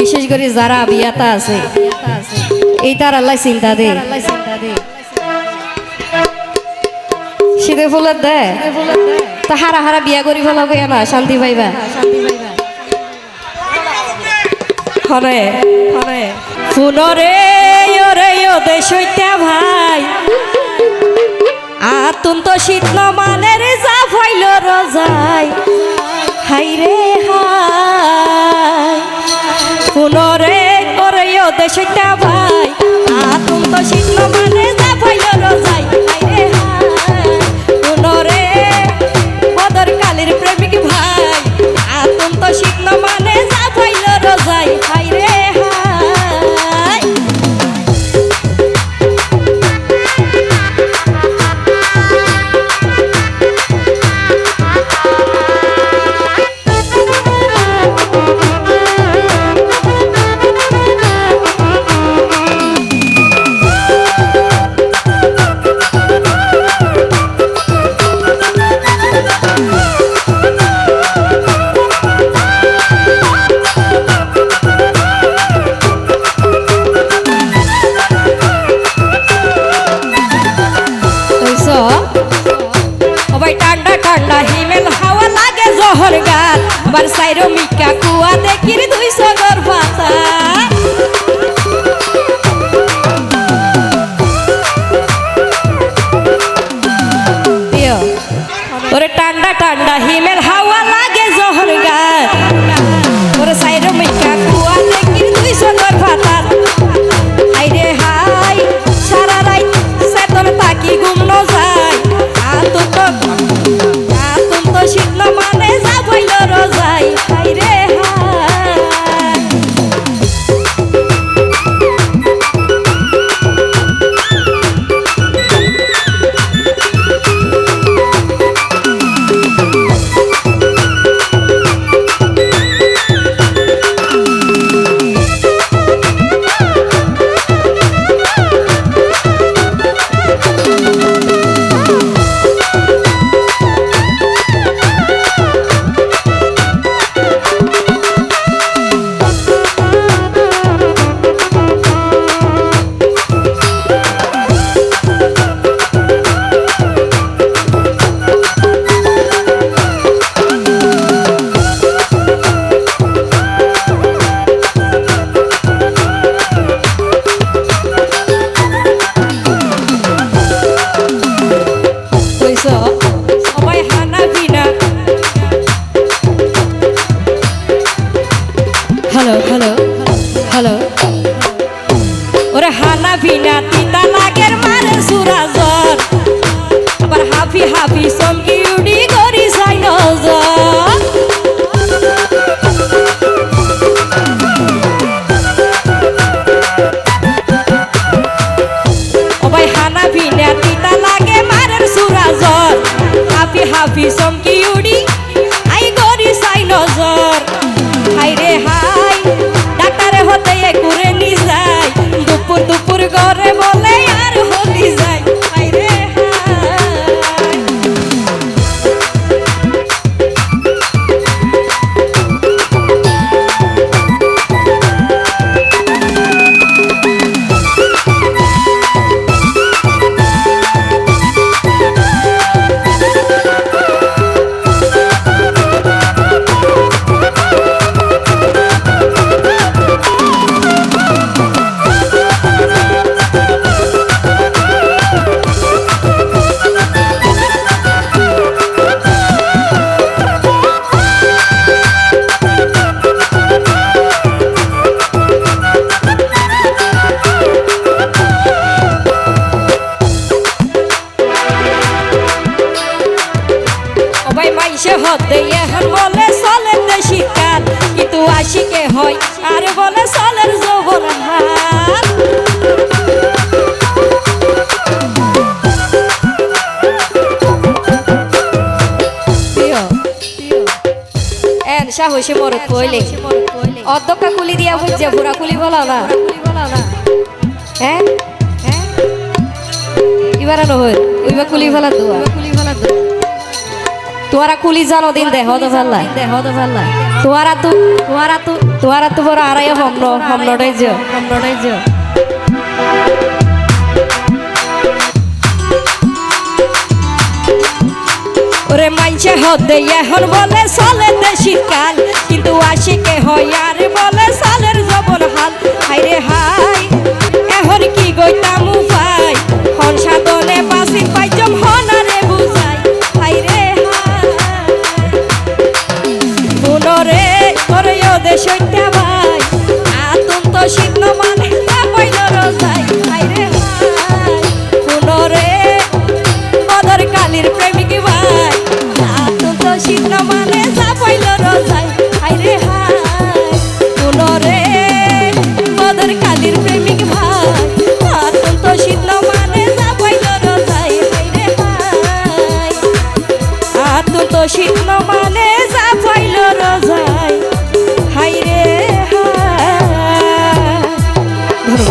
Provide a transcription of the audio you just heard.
বিশেষ করে যারা বিয়াতা আছে। এই তার আল্লাহ চিন্তা দে। শীতে ফুলের দে। তা হারা হারা বিয়া করি ফেলাবো না শান্তি পাইবা? হরে হরে। ফুনরে ওরে ও দেশইতা ভাই। আতুন তো শীত মানের দেশটা আবার সাইরো মিকা কুয়া দেখির হানা বিনা তিতা লাগের মারে সুরাজর আবার হাফি হাফি চমকি উডি করি যাই নজর। ওবাই হানা ভিনা তিতা লাগে মারের সুরাজর হাফি হাফি চমকি আই গরি চাই নজর। হাই রে হাই, ডাক্তারে হতে একুরে নি যায় দুপুর দুপুর ঘরে বলে হতে এখন বলে চলে দেশি কিন্তু আশিকে হয় আর বলে চলের যৌবন এন সাহসী মরত কইলে। অধ্যক্ষা কুলি দিয়া বুঝছে বুড়া কুলি বলা না। হ্যাঁ? হ্যাঁ? এবার নহল ওইবা কুলি ফেলা দোয়া। কুলি ফেলা দোয়া। তোরা কুলি জানো দিন দেহ তো ভাল্লাই দেহ তো ভাল্লাই তোরা তো তোরা তো তোরা তো বড় আড়াই হমন হমনটাই যে হমনটাই যে ওরে মাইছে হদে এখন বলে সালে দেশি কাল কিন্তু আশিকে হয় আর বলে সালের জবন হাল। হাইরে হাই এখন কি গইতাম ওরে ও ভাই। আতুম তো শীত মানে পাইল রোজাই। হাইরে হাই পুনরে মদর কালীর প্রেমিক ভাই। আতুম তো শীত মানে যা পাইল রোজাই। হাইরে হাই পুনরে মদর কালীর প্রেমিক ভাই। আতুম তো শীত মানে যা পাইল রোজাই। হাইরে হাই আতুম তো শীত